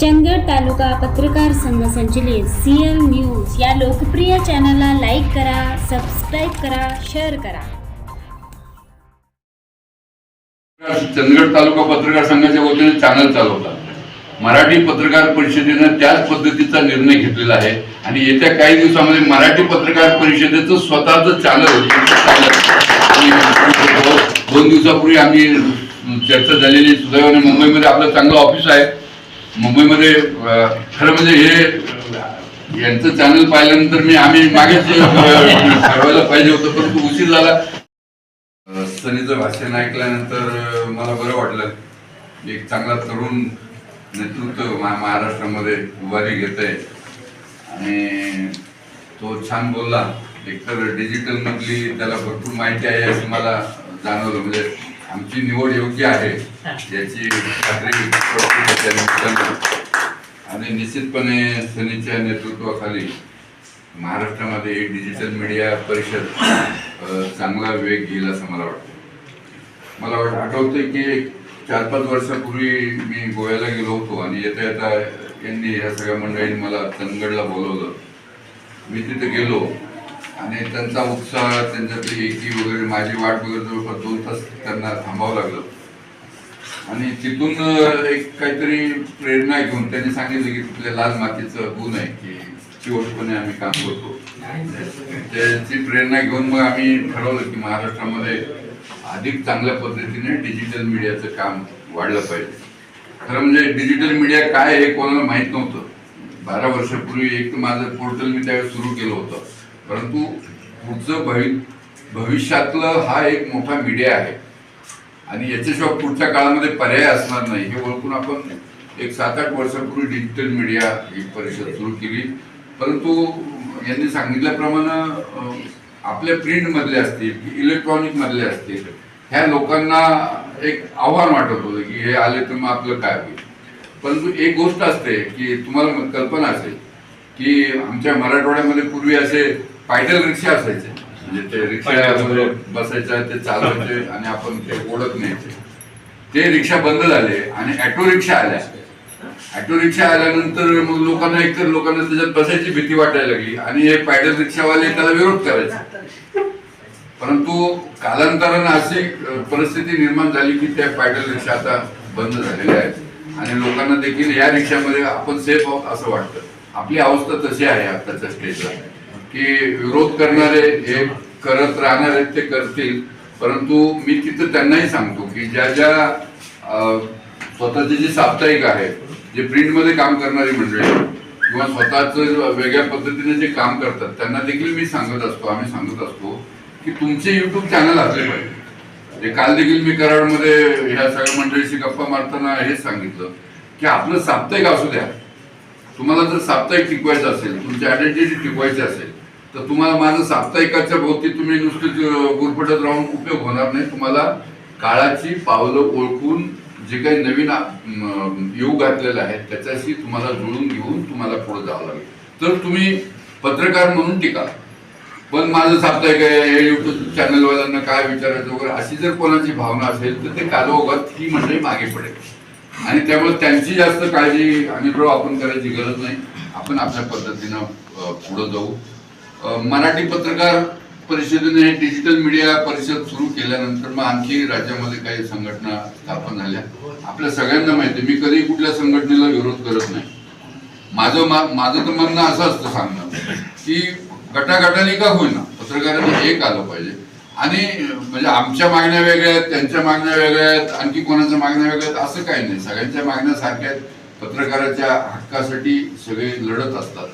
चंदगड तालुका पत्रकार संघ संचलित सीएल न्यूज या लोकप्रिय चॅनलला लाईक करा सबस्क्राईब करा शेअर करा. चंदगड तालुका पत्रकार संघाच्या वतीने चॅनल चालवतात. मराठी पत्रकार परिषदेनं त्याच पद्धतीचा निर्णय घेतलेला आहे आणि येत्या काही दिवसामध्ये मराठी पत्रकार परिषदेचं स्वतःच चॅनल दोन दिवसापूर्वी आम्ही चर्चा झालेली सुदैवाने मुंबईमध्ये आपलं चांगलं ऑफिस आहे. मुंबईमध्ये खरं म्हणजे हे यांचं चॅनल पाहिल्यानंतर मी आम्ही मागेच ठरवायला पाहिजे होतं परंतु उशीर झाला. सनीचं भाषण ऐकल्यानंतर मला बरं वाटलं. एक चांगला तरुण नेतृत्व मा- महाराष्ट्रामध्ये उभारी घेत आहे आणि तो छान बोलला. एकतर डिजिटल मधली त्याला भरपूर माहिती आहे असं मला जाणवलं. म्हणजे आमची निवड योग्य आहे याची खात्री आणि निश्चितपणे सनीच्या नेतृत्वाखाली महाराष्ट्रामध्ये डिजिटल मीडिया परिषद चांगला वेग घेईल असं मला वाटतं. मला वाट आठवतंय की चार पाच वर्षापूर्वी मी गोव्याला गेलो होतो आणि येता येता यांनी ह्या सगळ्या मंडळींनी मला चंदगडला बोलवलं. मी तिथे गेलो. आणि त्यांचा उत्साह त्यांच्यातली एकी वगैरे माझी वाट वगैरे जवळपास दोन तास त्यांना थांबावं लागलं. आणि तिथून एक काहीतरी प्रेरणा घेऊन त्यांनी सांगितलं की तिथल्या लाल मातीचं गुण आहे की चिवटपणे आम्ही काम करतो. त्याची प्रेरणा घेऊन मग आम्ही ठरवलं की महाराष्ट्रामध्ये अधिक चांगल्या पद्धतीने डिजिटल मीडियाचं काम वाढलं पाहिजे. खरं म्हणजे डिजिटल मीडिया काय आहे हे कोणाला माहीत नव्हतं. बारा वर्षापूर्वी एक तर माझं पोर्टल मी त्यावेळेस सुरू केलं होतं. परंतु पुढचं भवि भविष्यातलं हा एक मोठा मीडिया आहे. आणि याच्याशिवाय पुढच्या काळामध्ये पर्याय असणार नाही हे ओळखून आपण एक सात आठ वर्षापूर्वी डिजिटल मीडिया ही परिषद सुरू केली. परंतु यांनी सांगितल्याप्रमाणे आपल्या प्रिंटमधले असतील की असतील ह्या लोकांना एक आव्हान वाटत होतं की हे आले तर मग आपलं काय होईल. परंतु एक गोष्ट असते की तुम्हाला कल्पना असेल की आमच्या मराठवाड्यामध्ये पूर्वी असे पायडल रिक्षा असायचे. म्हणजे ते रिक्षामध्ये बसायचं ते चालवायचे आणि आपण ते ओढत न्यायचे. ते रिक्षा बंद झाले आणि ऑटो रिक्षा आल्या. ऑटो रिक्षा आल्यानंतर मग लोकांना एकतर लोकांना त्याच्यात बसायची भीती वाटायला लागली आणि हे पॅडल रिक्षावाले त्याला विरोध करायचे. परंतु कालांतरानं अशी परिस्थिती निर्माण झाली की त्या पॅडल रिक्षा आता बंद झालेल्या आहेत. आणि लोकांना देखील या रिक्षामध्ये आपण सेफ आहोत असं वाटतं. आपली अवस्था तशी आहे आताच्या स्टेजला की विरोध करणारे हे करत राहणार आहेत ते करतील. परंतु मी तिथं त्यांनाही सांगतो की ज्या ज्या स्वतःचे जे साप्ताहिक आहे जे प्रिंटमध्ये काम करणारी मंडळी किंवा स्वतःच वेगळ्या पद्धतीने जे काम करतात त्यांना देखील मी सांगत असतो आम्ही सांगत असतो की तुमचे युट्यूब चॅनल असले पाहिजे. म्हणजे काल देखील मी कराडमध्ये ह्या सगळ्या मंडळीशी गप्पा मारताना हेच सांगितलं की आपलं साप्ताहिक असू द्या. तुम्हाला जर साप्ताहिक टिकवायचं असेल तुमची आयडेंटिटी टिकवायची असेल तर तुम्हाला माझं साप्ताहिकाच्या भोवती तुम्ही नुसतेच गुरफटत राहून उपयोग होणार नाही. तुम्हाला काळाची पावलं ओळखून जे काही नवीन योग घातलेलं आहे त्याच्याशी तुम्हाला जुळून घेऊन तुम्हाला पुढे जावं लागेल. तर तुम्ही पत्रकार म्हणून टिका. पण माझं साप्ताहिक आहे हे युट्यूब चॅनलवाल्यांना काय विचारायचं वगैरे अशी जर कोणाची भावना असेल तर ते कालोगात ही मंडळी मागे पडेल. आणि त्यामुळे त्यांची जास्त काळजी आणि आपण करायची गरज नाही. आपण आपल्या पद्धतीनं पुढं जाऊ. मराठी पत्रकार परिषदेने हे डिजिटल मीडिया परिषद सुरू केल्यानंतर मग आणखी राज्यामध्ये काही संघटना स्थापन झाल्या. आपल्या सगळ्यांना माहिती मी कधी कुठल्या संघटनेला विरोध करत नाही. माझं मा- माझं तर म्हणणं असं असतं सांगणं की गटागटाने का होईना पत्रकारांनी एक आलं पाहिजे. आणि म्हणजे आमच्या मागण्या वेगळ्या आहेत त्यांच्या मागण्या वेगळ्या आहेत आणखी कोणाच्या मागण्या वेगळ्या आहेत असं काही नाही. सगळ्यांच्या मागण्या सारख्या आहेत. पत्रकाराच्या हक्कासाठी सगळे लढत असतात.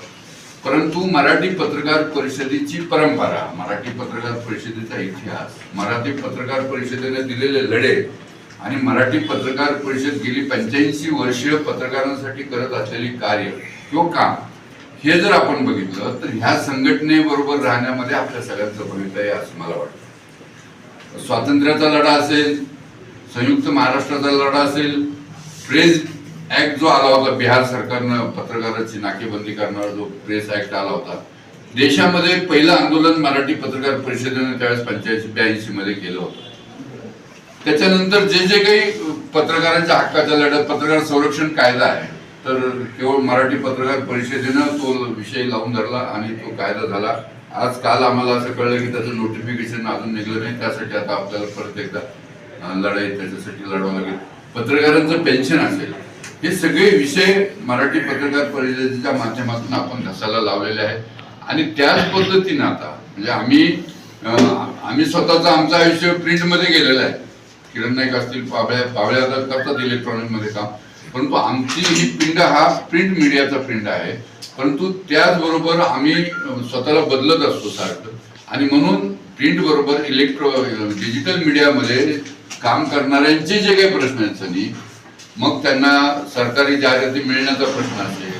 परंतु मराठी पत्रकार परिषदेची परंपरा मराठी पत्रकार परिषदेचा इतिहास मराठी पत्रकार परिषदेने दिलेले लढे आणि मराठी पत्रकार परिषद गेली पंच्याऐंशी वर्ष पत्रकारांसाठी करत असलेली कार्य किंवा काम हे जर आपण बघितलं तर ह्या संघटनेबरोबर राहण्यामध्ये आपल्या सगळ्यांचं भवितव्य आहे असं मला वाटतं. स्वातंत्र्याचा लढा असेल संयुक्त महाराष्ट्राचा लढा असेल प्रेस ऍक्ट जो आला होता बिहार सरकारनं पत्रकाराची नाकेबंदी करणारा जो प्रेस ऍक्ट आला होता देशामध्ये पहिलं आंदोलन मराठी पत्रकार परिषदेनं त्यावेळेस पंच्याऐंशी ब्याऐंशी मध्ये केलं होतं. त्याच्यानंतर जे जे काही पत्रकारांच्या हक्काचा लढा पत्रकार संरक्षण कायदा आहे तर केवळ मराठी पत्रकार परिषदेनं तो विषय लावून धरला आणि तो कायदा झाला. आज काल आम्हाला असं कळलं की त्याचं नोटिफिकेशन अजून निघलं नाही त्यासाठी आता आपल्याला परत एकदा लढाई त्याच्यासाठी लढावं लागेल. पत्रकारांचं पेन्शन असेल हे सगळे विषय मराठी पत्रकार परिषदेच्या माध्यमातून आपण घसायला लावलेले आहेत. आणि त्याच पद्धतीनं आता म्हणजे आम्ही आम्ही स्वतःचा आमचा आयुष्य प्रिंटमध्ये गेलेलं आहे. किरण नाईक असतील पावळ्या पावळ्या करतात इलेक्ट्रॉनिकमध्ये काम. परंतु आमची ही प्रिंट हा प्रिंट मीडियाचा प्रिंट आहे. परंतु त्याचबरोबर आम्ही स्वतःला बदलत असतो सारखं. आणि म्हणून प्रिंट बरोबर इलेक्ट्रॉ डिजिटल मीडियामध्ये काम करणाऱ्यांचे जे काही प्रश्न आहेत सनी मग त्यांना सरकारी जाहिराती मिळण्याचा प्रश्न असेल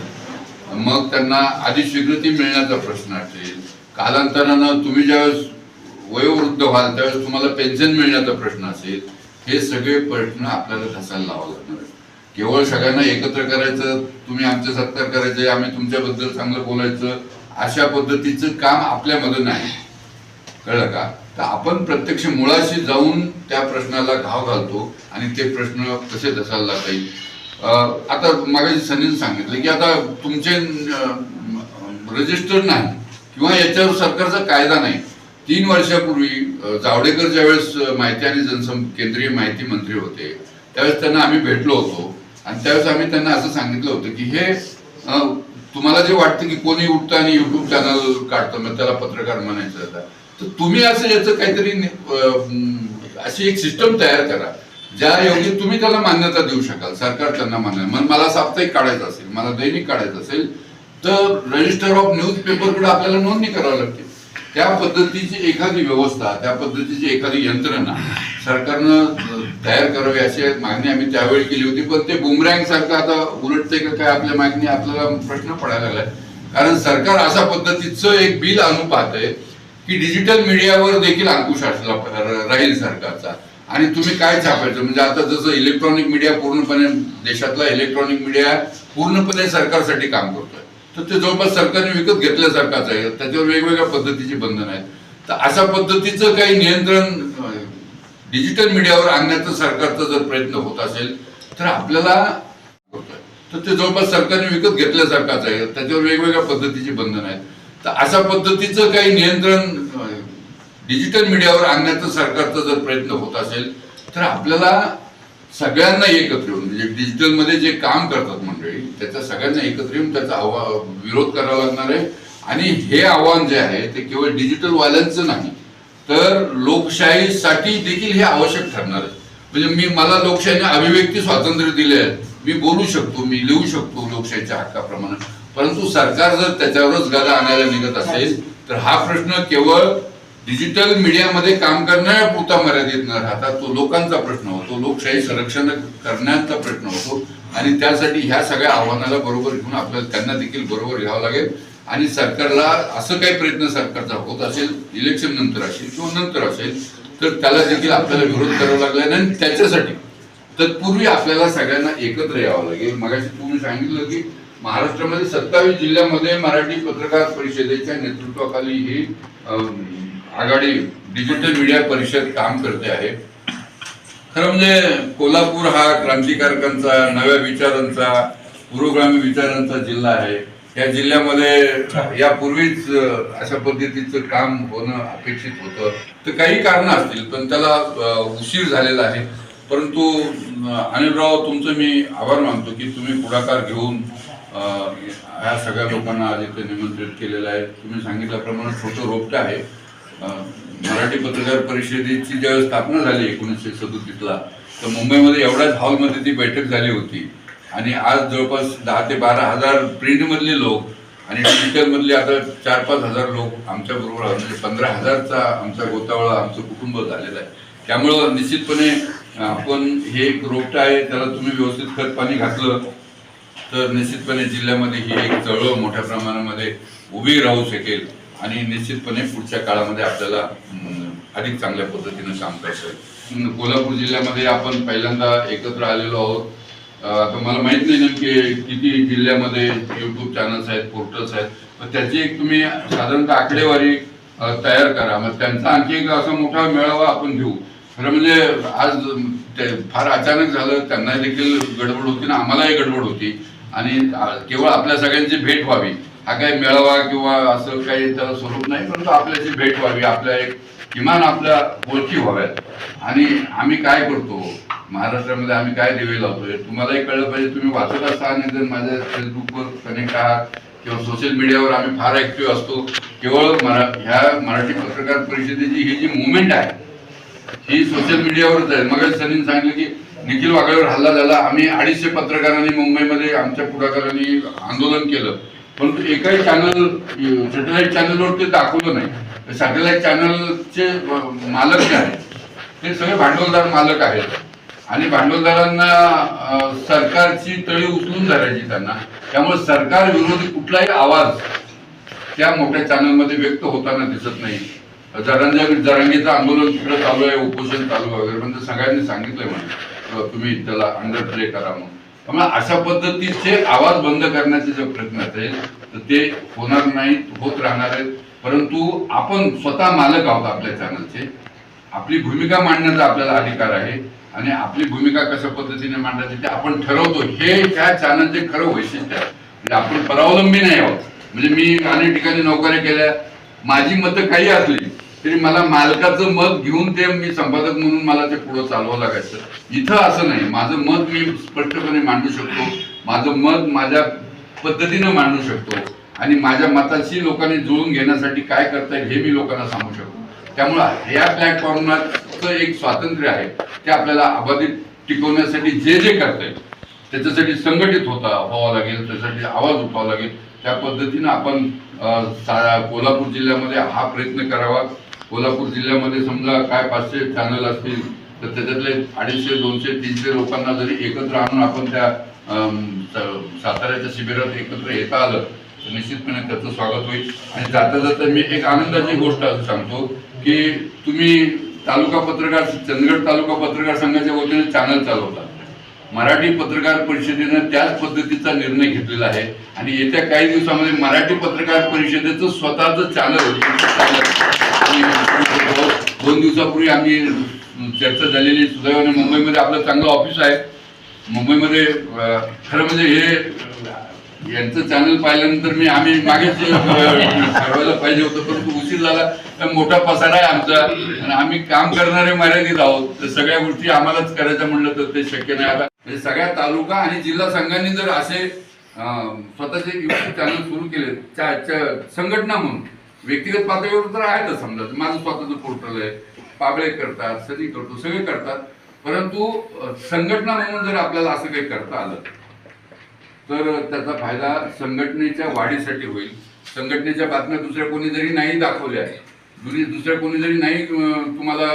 मग त्यांना आधी स्वीकृती मिळण्याचा प्रश्न असेल कालांतरानं तुम्ही ज्यावेळेस वयोवृद्ध व्हाल त्यावेळेस तुम्हाला पेन्शन मिळण्याचा प्रश्न असेल हे सगळे प्रश्न आपल्याला घसायला लावावं लागणार केवळ सगळ्यांना एकत्र करायचं तुम्ही आमचे सत्कार करायचे आम्ही तुमच्याबद्दल चांगलं बोलायचं अशा पद्धतीचं काम आपल्यामध्ये नाही. कळलं का? तर आपण प्रत्यक्ष मुळाशी जाऊन त्या प्रश्नाला घाव घालतो आणि ते प्रश्न कसे दसायला लागता येईल आता मागाशी सनील सांगितलं की आता तुमचे रजिस्टर नाही किंवा याच्यावर सरकारचा कायदा नाही. तीन वर्षापूर्वी जावडेकर ज्यावेळेस माहिती आणि जनसं केंद्रीय माहिती मंत्री होते त्यावेळेस त्यांना आम्ही भेटलो होतो. आणि त्यावेळेस आम्ही त्यांना असं सांगितलं होतं की हे तुम्हाला जे वाटतं की कोणी उठतं आणि युट्यूब चॅनल काढतं मग त्याला पत्रकार म्हणायचं आता. तर तुम्ही असं याचं काहीतरी अशी एक सिस्टम तयार करा. ज्या योगी तुम्ही त्याला मान्यता देऊ शकाल सरकार त्यांना मान्य मग मला साप्ताहिक काढायचं असेल मला दैनिक काढायचं असेल तर रजिस्टर ऑफ न्यूज पेपरकडे आपल्याला नोंदणी करावी लागते. त्या पद्धतीची एखादी व्यवस्था त्या पद्धतीची एखादी यंत्रणा सरकारनं तयार करावी अशी मागणी आम्ही त्यावेळी केली होती. पण ते बुमरँग सारखं आता उलटते का काय आपल्या मागणी आपल्याला प्रश्न पडायला लागलाय. कारण सरकार अशा पद्धतीचं एक बिल आणून पाहतंय की डिजिटल मीडियावर देखील अंकुश असला राहील सरकारचा. आणि तुम्ही काय छापायचं? म्हणजे आता जसं इलेक्ट्रॉनिक मीडिया पूर्णपणे देशातला इलेक्ट्रॉनिक मीडिया पूर्णपणे सरकारसाठी काम करतोय. तर ते जवळपास सरकारने विकत घेतल्यासारखाच आहे. त्याच्यावर वेगवेगळ्या पद्धतीची बंधन आहेत. तर अशा पद्धतीचं काही नियंत्रण डिजिटल मीडियावर आणण्याचा सरकारचा जर प्रयत्न होत असेल तर आपल्याला तर ते जवळपास सरकारने विकत घेतल्यासारखाच आहे. त्याच्यावर वेगवेगळ्या पद्धतीची बंधन आहेत. तर अशा पद्धतीचं काही नियंत्रण डिजिटल मीडियावर आणण्याचा सरकारचा जर प्रयत्न होत असेल तर आपल्याला सगळ्यांना एकत्र येऊन म्हणजे डिजिटलमध्ये जे काम करतात मंडळी त्याचा सगळ्यांना एकत्र येऊन त्याचा आव्हा विरोध करावा लागणार आहे. आणि हे आव्हान जे आहे ते केवळ डिजिटल वाल्यांचं नाही तर लोकशाहीसाठी देखील हे आवश्यक ठरणार आहे. म्हणजे मी मला लोकशाहीने अभिव्यक्ती स्वातंत्र्य दिले आहे मी बोलू शकतो मी लिहू शकतो लोकशाहीच्या हक्काप्रमाणे. परंतु सरकार जर त्याच्यावरच गदा आणायला निघत असेल तर हा प्रश्न केवळ डिजिटल मीडियामध्ये काम करण्यापुरता मर्यादित न राहता तो लोकांचा प्रश्न होतो लोकशाही संरक्षण करण्याचा प्रश्न होतो. आणि त्यासाठी ह्या सगळ्या आव्हानाला बरोबर घेऊन आपल्याला त्यांना देखील बरोबर घ्यावं लागेल. आणि सरकारला असं काही प्रयत्न सरकारचा होत असेल इलेक्शन नंतर असेल किंवा नंतर असेल तर त्याला देखील आपल्याला विरोध करावा लागला आणि त्याच्यासाठी तत्पूर्वी आपल्याला सगळ्यांना एकत्र यावं लागेल. मगाशी तुम्ही सांगितलं की महाराष्ट्रामध्ये सत्तावीस जिल्ह्यामध्ये मराठी पत्रकार परिषदेच्या नेतृत्वाखाली ही आघाडी डिजिटल मीडिया परिषद काम करते आहे. खरं म्हणजे कोल्हापूर हा क्रांतिकारकांचा नव्या विचारांचा पुरोगामी विचारांचा जिल्हा आहे. या जिल्ह्यामध्ये यापूर्वीच अशा पद्धतीचं काम होणं अपेक्षित होतं. तर काही कारणं असतील पण त्याला उशीर झालेला आहे. परंतु अनिलराव तुमचं मी आभार मानतो की तुम्ही पुढाकार घेऊन ह्या सगळ्या लोकांना आज इथे निमंत्रित केलेलं आहे. तुम्ही सांगितल्याप्रमाणे छोटं रोपटं आहे. मराठी पत्रकार परिषदेची ज्यावेळेस स्थापना झाली एकोणीसशे सदोतीसला तर मुंबईमध्ये एवढ्याच हॉलमध्ये ती बैठक झाली होती. आणि आज जवळपास दहा ते बारा हजार प्रिंटमधले लोक आणि डिजिटलमधले आता चार पाच हजार लोक आमच्याबरोबर म्हणजे पंधरा हजारचा आमचा गोतावळा आमचं कुटुंब झालेलं आहे. त्यामुळं निश्चितपणे आपण हे एक रोपटं आहे त्याला तुम्ही व्यवस्थित खत पाणी घातलं तर निश्चितपणे जिल्ह्यामध्ये ही एक चळवळ मोठ्या प्रमाणामध्ये उभी राहू शकेल. आणि निश्चितपणे पुढच्या काळामध्ये आपल्याला अधिक चांगल्या पद्धतीनं काम करता येईल. कोल्हापूर जिल्ह्यामध्ये आपण पहिल्यांदा एकत्र आलेलो आहोत. आता मला माहीत नाही नेमके किती जिल्ह्यामध्ये युट्यूब चॅनल्स आहेत पोर्टल्स आहेत पण त्याची एक तुम्ही साधारणतः आकडेवारी तयार करा. मग त्यांचा आणखी एक असा मोठा मेळावा आपण घेऊ. खरं म्हणजे आज ते फार अचानक झालं त्यांना देखील गडबड होती ना आम्हालाही गडबड होती. आणि केवळ आपल्या सगळ्यांची भेट व्हावी. हा काही मेळावा किंवा असं काही त्याला स्वरूप नाही परंतु आपल्याची भेट व्हावी आपल्या एक किमान आपल्या ओळखी व्हाव्यात. आणि आम्ही काय करतो? महाराष्ट्रामध्ये आम्ही काय दिवे लावतोय? तुम्हालाही कळलं पाहिजे तुम्ही वाचत असता आणि जर माझ्या फेसबुकवर कनेक्ट आहात किंवा सोशल मीडियावर आम्ही फार ऍक्टिव्ह असतो. केवळ मरा ह्या मराठी पत्रकार परिषदेची ही जी मुवमेंट आहे ही सोशल मीडियावरच आहे. मग सनीन सांगितलं की निखिल वागळेवर हल्ला झाला. आम्ही अडीचशे पत्रकारांनी मुंबईमध्ये आमच्या पुढाकारांनी आंदोलन केलं. परंतु एकाही चॅनल सॅटेलाईट चॅनलवर ते दाखवलं नाही. सॅटेलाईट चॅनलचे मालक जे आहेत ते सगळे भांडवलदार मालक आहेत. आणि भांडवलदारांना सरकारची तळी उचलून धरायची त्यांना. त्यामुळे सरकार विरोधी कुठलाही आवाज त्या मोठ्या चॅनलमध्ये व्यक्त होताना दिसत नाही. जरांजा जरांगीचं आंदोलन तिकडे चालू आहे उपोषण चालू आहे वगैरे म्हणजे सगळ्यांनी सांगितलंय म्हणजे तुम्ही त्याला अंडर प्ले करा म्हणून. त्यामुळे अशा पद्धतीचे आवाज बंद करण्याचे जे प्रयत्न असेल तर ते होणार नाही होत राहणार आहेत. परंतु आपण स्वतः मालक आहोत आपल्या चॅनलचे आपली भूमिका मांडण्याचा आपल्याला अधिकार आहे. आणि आपली भूमिका कशा पद्धतीने मांडायची ते आपण ठरवतो. हे ह्या चॅनलचे खरं वैशिष्ट्य आहे. म्हणजे आपण परावलंबी नाही आहोत. म्हणजे मी अनेक ठिकाणी नोकऱ्या केल्या. माझी मतं काही असली तरी मला मालकाचं मत घेऊन ते मी संपादक म्हणून मला ते पुढे चालवावं लागायचं. इथं असं नाही. माझं मत मी स्पष्टपणे मांडू शकतो. माझं मत माझ्या पद्धतीनं मांडू शकतो. आणि माझ्या मताशी लोकांनी जुळून घेण्यासाठी काय करता येईल हे मी लोकांना सांगू शकतो. त्यामुळं ह्या प्लॅटफॉर्मचं एक स्वातंत्र्य आहे. ते आपल्याला अबाधित टिकवण्यासाठी जे जे करता येईल त्याच्यासाठी संघटित होता व्हावं लागेल त्यासाठी आवाज उठवावा लागेल. त्या पद्धतीनं आपण सा- कोल्हापूर जिल्ह्यामध्ये हा प्रयत्न करावा. कोल्हापूर जिल्ह्यामध्ये समजा काय पाचशे चॅनल असतील तर त्याच्यातले अडीचशे दोनशे तीनशे लोकांना जरी एकत्र आणून आपण त्या साताऱ्याच्या शिबिरात एकत्र येता आलं तर निश्चितपणे त्याचं स्वागत होईल. आणि जाता जाता मी एक आनंदाची गोष्ट असं सांगतो की तुम्ही तालुका पत्रकार चंदगड तालुका पत्रकार संघाच्या वतीने चॅनल चालवता. मराठी पत्रकार परिषदेनं त्याच पद्धतीचा निर्णय घेतलेला आहे. आणि येत्या काही दिवसामध्ये मराठी पत्रकार परिषदेचं स्वतःच चॅनल दोन दिवसापूर्वी आम्ही चर्चा झालेली सुदैवाने. मुंबईमध्ये आपलं चांगलं ऑफिस आहे. मुंबईमध्ये खरं म्हणजे हे यांचं चॅनल पाहिल्यानंतर मी आम्ही मागेच ठरवायला पाहिजे होतं परंतु उशीर झाला. तर मोठा पसारा आहे आमचा. आणि आम्ही काम करणारे मर्यादित आहोत. तर सगळ्या गोष्टी आम्हालाच करायचं म्हणलं तर ते शक्य नाही. आता म्हणजे सगळ्या तालुका आणि जिल्हा संघांनी जर असे स्वतःचे युट्यूब चॅनल सुरू केले त्या संघटना म्हणून. व्यक्तिगत पातळीवर तर आहेतच समजा. माझं स्वतःचं पोर्टल आहे. पाबळे करतात सदी करतो सगळे करतात. परंतु संघटना म्हणून जर आपल्याला असं काही करता आलं तर त्याचा फायदा संघटनेच्या वाढीसाठी होईल. संघटनेच्या बातम्या दुसऱ्या कोणी जरी नाही दाखवल्या दुसऱ्या कोणी जरी नाही तुम्हाला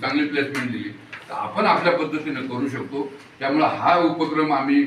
चांगली प्लेसमेंट दिली तर आपण आपल्या पद्धतीनं करू शकतो. त्यामुळं हा उपक्रम आम्ही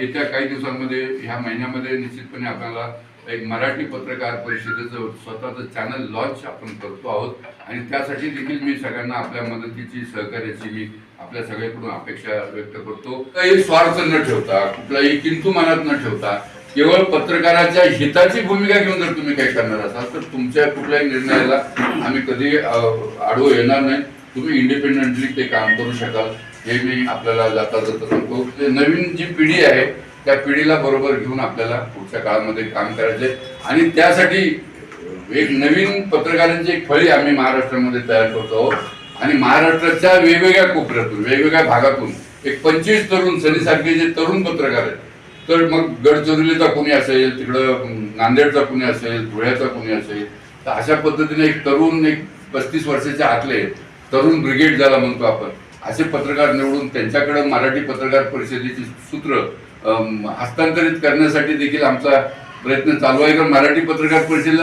येत्या काही दिवसांमध्ये ह्या महिन्यामध्ये निश्चितपणे आपल्याला एक मराठी पत्रकार परिषदेचं स्वतःचं चॅनल लॉन्च आपण करतो आहोत. आणि त्यासाठी देखील मी सगळ्यांना आपल्या मदतीची सहकार्याची मी आपल्या सगळ्याकडून अपेक्षा व्यक्त करतो. काही स्वार्थ न ठेवता कुठलाही किंतू मनात न ठेवता केवळ पत्रकाराच्या हिताची भूमिका घेऊन जर तुम्ही काही करणार असाल तर तुमच्या कुठल्याही निर्णयाला आम्ही कधी आढळू येणार नाही. तुम्ही इंडिपेंडेंटली ते काम करू शकाल. हे मी आपल्याला जाता जाता सांगतो. ते नवीन जी पिढी आहे त्या पिढीला बरोबर घेऊन आपल्याला पुढच्या काळामध्ये काम करायचे आणि त्यासाठी एक नवीन पत्रकारांची एक फळी आम्ही महाराष्ट्रामध्ये तयार करतो आहोत. आणि महाराष्ट्राच्या वेगवेगळ्या कोपऱ्यातून वेगवेगळ्या भागातून एक पंचवीस तरुण सनीसारखे जे तरुण पत्रकार आहेत तर मग गडचिरोलीचा कोणी असेल तिकडं नांदेडचा कोणी असेल धुळ्याचा कोणी असेल तर अशा पद्धतीने एक तरुण एक पस्तीस वर्षाच्या आतले तरुण ब्रिगेड ज्याला म्हणतो आपण. असे पत्रकार निवडून त्यांच्याकडे मराठी पत्रकार परिषदेची सूत्र हस्तांतरित करण्यासाठी देखील आमचा प्रयत्न चालू आहे. कारण मराठी पत्रकार परिषदेला